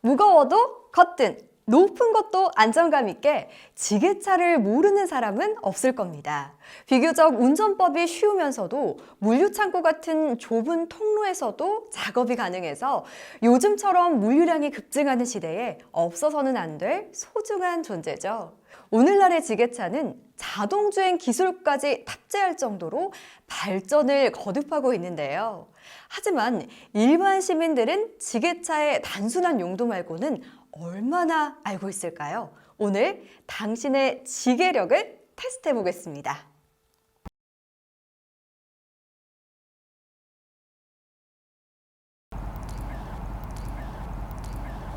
무거워도 걷든 높은 것도 안정감 있게 지게차를 모르는 사람은 없을 겁니다. 비교적 운전법이 쉬우면서도 물류창고 같은 좁은 통로에서도 작업이 가능해서 요즘처럼 물류량이 급증하는 시대에 없어서는 안 될 소중한 존재죠. 오늘날의 지게차는 자동주행 기술까지 탑재할 정도로 발전을 거듭하고 있는데요. 하지만 일반 시민들은 지게차의 단순한 용도 말고는 얼마나 알고 있을까요? 오늘 당신의 지게력을 테스트해 보겠습니다.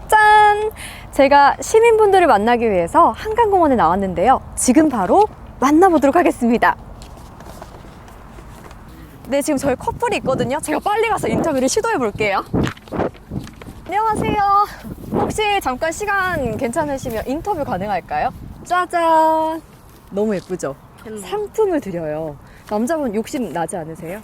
짠! 제가 시민분들을 만나기 위해서 한강공원에 나왔는데요. 지금 바로 만나보도록 하겠습니다. 네, 지금 저희 커플이 있거든요. 제가 빨리 가서 인터뷰를 시도해 볼게요. 안녕하세요. 혹시 잠깐 시간 괜찮으시면 인터뷰 가능할까요? 짜잔. 너무 예쁘죠? 상품을 드려요. 남자분 욕심 나지 않으세요?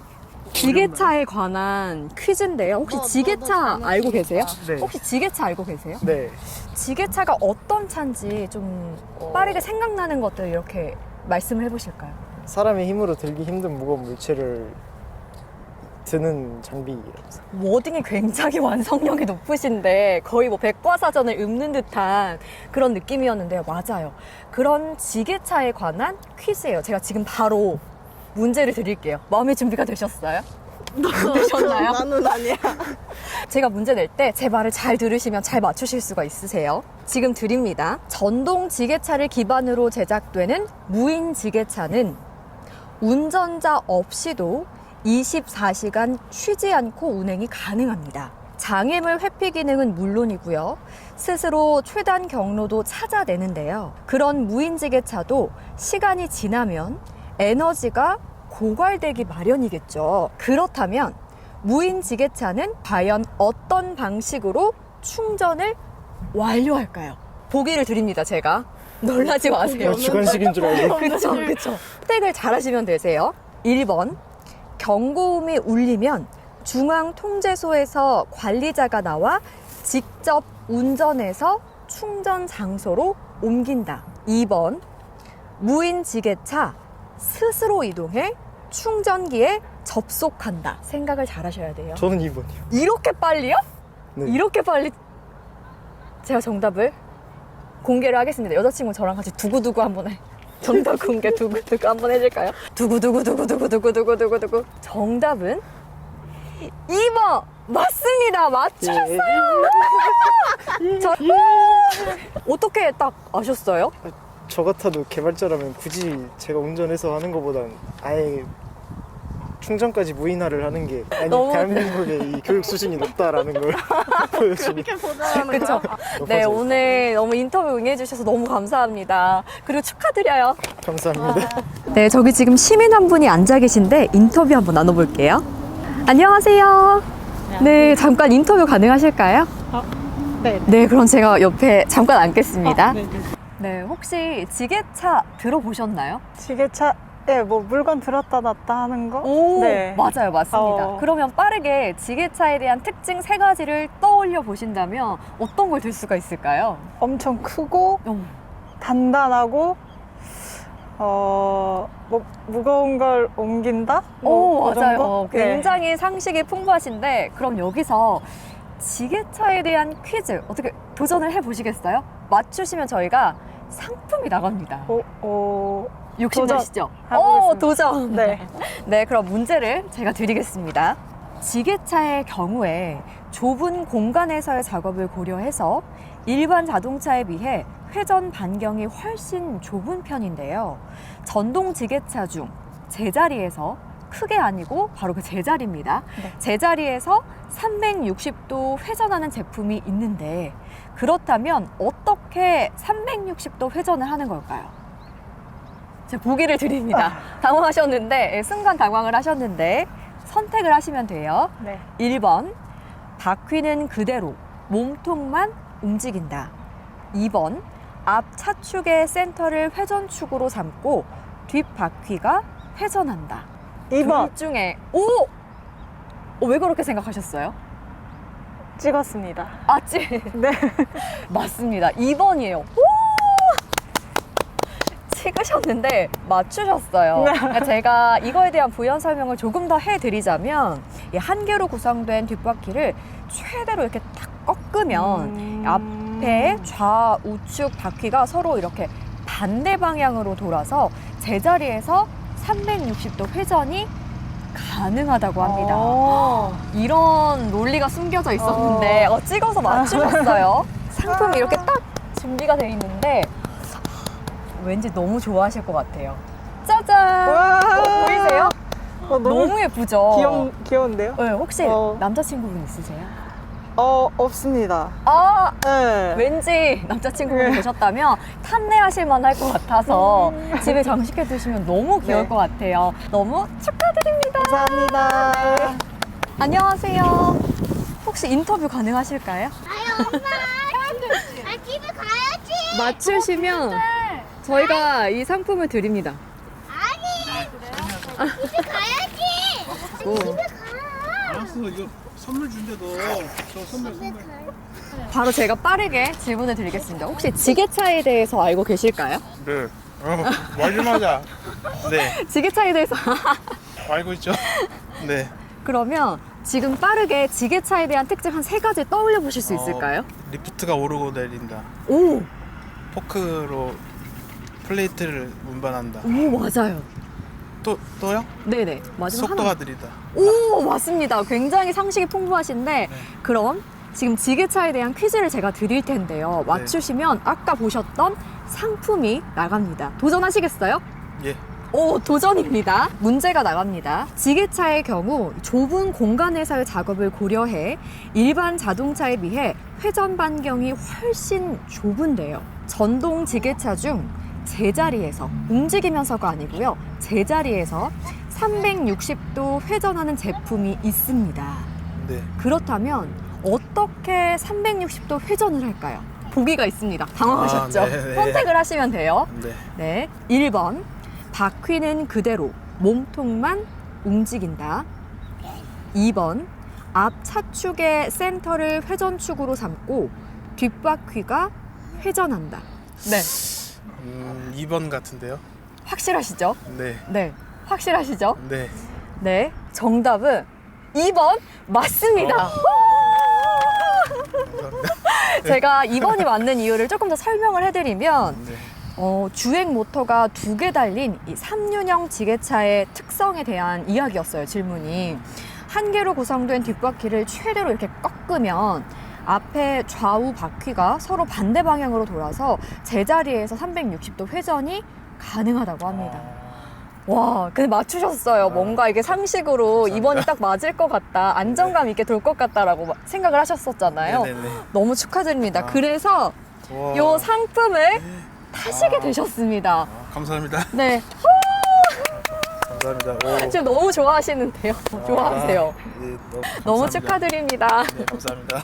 지게차에 관한 퀴즈인데요. 혹시 지게차 알고 계세요? 네. 혹시 지게차 알고 계세요? 네. 지게차가 어떤 차인지 좀 빠르게 생각나는 것들 이렇게 말씀을 해보실까요? 사람의 힘으로 들기 힘든 무거운 물체를 드는 장비라서. 워딩이 굉장히 완성력이 높으신데 거의 뭐 백과사전을 읊는 듯한 그런 느낌이었는데요. 맞아요. 그런 지게차에 관한 퀴즈예요. 제가 지금 바로 문제를 드릴게요. 마음의 준비가 되셨어요? 되셨나요? 나는 아니야. 제가 문제 낼 때 제 말을 잘 들으시면 잘 맞추실 수가 있으세요. 지금 드립니다. 전동 지게차를 기반으로 제작되는 무인 지게차는 운전자 없이도 24시간 쉬지 않고 운행이 가능합니다. 장애물 회피 기능은 물론이고요. 스스로 최단 경로도 찾아내는데요. 그런 무인 지게차도 시간이 지나면 에너지가 고갈되기 마련이겠죠. 그렇다면 무인 지게차는 과연 어떤 방식으로 충전을 완료할까요? 보기를 드립니다, 제가. 놀라지 마세요. 아, 주관식인 줄 알고. 그쵸, 그쵸. 선택을 잘 하시면 되세요. 1번. 경고음이 울리면 중앙통제소에서 관리자가 나와 직접 운전해서 충전 장소로 옮긴다. 2번. 무인 지게차 스스로 이동해 충전기에 접속한다. 생각을 잘 하셔야 돼요. 저는 2번이요. 이렇게 빨리요? 네. 이렇게 빨리 제가 정답을 공개를 하겠습니다. 여자친구 저랑 같이 두구두구 한번 해. 정답 공개 두구두구 한번 해줄까요? 두구두구두구두구두구두구두구 정답은 2번 맞습니다 맞추셨어요 저, 음. 어떻게 딱 아셨어요? 저 같아도 개발자라면 굳이 제가 운전해서 하는 것보단 아예 충전까지 무인화를 하는 게 아니 너무- 대한민국의 이 교육 수준이 높다라는 걸 보여주니 그렇죠. 네 오늘 너무 인터뷰 응해주셔서 너무 감사합니다. 그리고 축하드려요. 감사합니다. 네, 저기 지금 시민 한 분이 앉아 계신데 인터뷰 한번 나눠볼게요. 안녕하세요. 네, 잠깐 인터뷰 가능하실까요? 네. 네, 그럼 제가 옆에 잠깐 앉겠습니다. 네. 네, 혹시 지게차 들어보셨나요? 지게차 에뭐 물건 들었다 놨다 하는 거? 오, 네. 맞아요, 맞습니다. 어. 그러면 빠르게 지게차에 대한 특징 세 가지를 떠올려 보신다면 어떤 걸 들 수가 있을까요? 엄청 크고 어, 단단하고 어, 뭐 무거운 걸 옮긴다? 오, 뭐, 그 맞아요. 정도? 어, 네. 굉장히 상식이 풍부하신데, 그럼 여기서 지게차에 대한 퀴즈 어떻게 도전을 해 보시겠어요? 맞추시면 저희가 상품이 나갑니다. 오, 오, 욕심내시죠? 도전 오, 해보겠습니다. 도전! 네. 네, 그럼 문제를 제가 드리겠습니다. 지게차의 경우에 좁은 공간에서의 작업을 고려해서 일반 자동차에 비해 회전 반경이 훨씬 좁은 편인데요. 전동 지게차 중 제자리에서 크게 아니고 바로 그 제자리입니다. 네. 제자리에서 360도 회전하는 제품이 있는데 그렇다면 어떻게 360도 회전을 하는 걸까요? 제가 보기를 드립니다. 당황하셨는데 예, 순간 당황을 하셨는데 선택을 하시면 돼요. 네. 1번 바퀴는 그대로 몸통만 움직인다. 2번 앞 차축의 센터를 회전축으로 삼고 뒷바퀴가 회전한다. 2번. 둘 중에 오! 어, 왜 그렇게 생각하셨어요? 찍었습니다. 아, 찌. 네. 맞습니다. 2번이에요. 찍으셨는데 맞추셨어요. 네. 그러니까 제가 이거에 대한 부연 설명을 조금 더 해드리자면 이한 개로 구성된 뒷바퀴를 최대로 이렇게 딱 꺾으면 음. 앞에 좌우측 바퀴가 서로 이렇게 반대 방향으로 돌아서 제자리에서 360도 회전이 가능하다고 합니다. 오. 이런 논리가 숨겨져 있었는데 어, 찍어서 맞추셨어요. 상품이 이렇게 딱 준비가 돼 있는데 왠지 너무 좋아하실 것 같아요. 짜잔! 와. 어, 보이세요? 어, 너무 너무 예쁘죠? 귀여, 귀여운데요? 네, 혹시 어. 남자친구분 있으세요? 어, 없습니다. 아, 네. 왠지 남자친구분 네. 계셨다면 탐내하실 만할 것 같아서 집에 장식해 두시면 너무 귀여울 네. 것 같아요. 너무 축하드립니다. 감사합니다. 안녕하세요. 혹시 인터뷰 가능하실까요? 아 집에 가야지. 맞추시면 저희가 이 상품을 드립니다. 집에 가야지. 오. 집에 가. 알았어 이거 선물 준대도 저 선물 선물 바로 제가 빠르게 질문을 드리겠습니다. 혹시 지게차에 대해서 알고 계실까요? 네 어, 말좀 하자 네 지게차에 대해서 알고 있죠 네 그러면 지금 빠르게 지게차에 대한 특징 한 세 가지 떠올려 보실 수 어. 있을까요? 리프트가 오르고 내린다 오, 포크로 플레이트를 운반한다 오 맞아요. 또 또요 네네 마지막 속도가 하나. 느리다 오 맞습니다. 굉장히 상식이 풍부하신데 그럼 지금 지게차에 대한 퀴즈를 제가 드릴 텐데요. 맞추시면 아까 보셨던 상품이 나갑니다. 도전하시겠어요? 예 오, 도전입니다. 문제가 나갑니다. 지게차의 경우 좁은 공간에서의 작업을 고려해 일반 자동차에 비해 회전 반경이 훨씬 좁은데요. 전동 지게차 중 제자리에서 움직이면서가 아니고요. 제자리에서 360도 회전하는 제품이 있습니다. 네. 그렇다면 어떻게 360도 회전을 할까요? 보기가 있습니다. 당황하셨죠? 아, 네, 네. 선택을 하시면 돼요. 네. 네. 1번. 바퀴는 그대로 몸통만 움직인다. 2번. 앞 차축의 센터를 회전축으로 삼고 뒷바퀴가 회전한다. 네. 음, 2번 같은데요 확실하시죠? 네 네. 확실하시죠? 네. 네. 정답은 2번 맞습니다. 제가 2번이 맞는 이유를 조금 더 설명을 해드리면 네. 어, 주행 모터가 두 개 달린 이 3륜형 지게차의 특성에 대한 이야기였어요, 질문이. 한 개로 구성된 뒷바퀴를 최대로 이렇게 꺾으면 앞에 좌우 바퀴가 서로 반대 방향으로 돌아서 제자리에서 360도 회전이 가능하다고 합니다. 와, 근데 맞추셨어요. 뭔가 이게 상식으로 감사합니다. 2번이 딱 맞을 것 같다. 안정감 있게 돌 것 같다라고 생각을 하셨었잖아요. 네네네 너무 축하드립니다. 아. 그래서 와. 요 상품을 타시게 아. 되셨습니다. 아, 감사합니다 네. 감사합니다 오. 지금 너무 좋아하시는데요. 좋아하세요. 아, 네, 너무, 너무 감사합니다. 축하드립니다. 네 감사합니다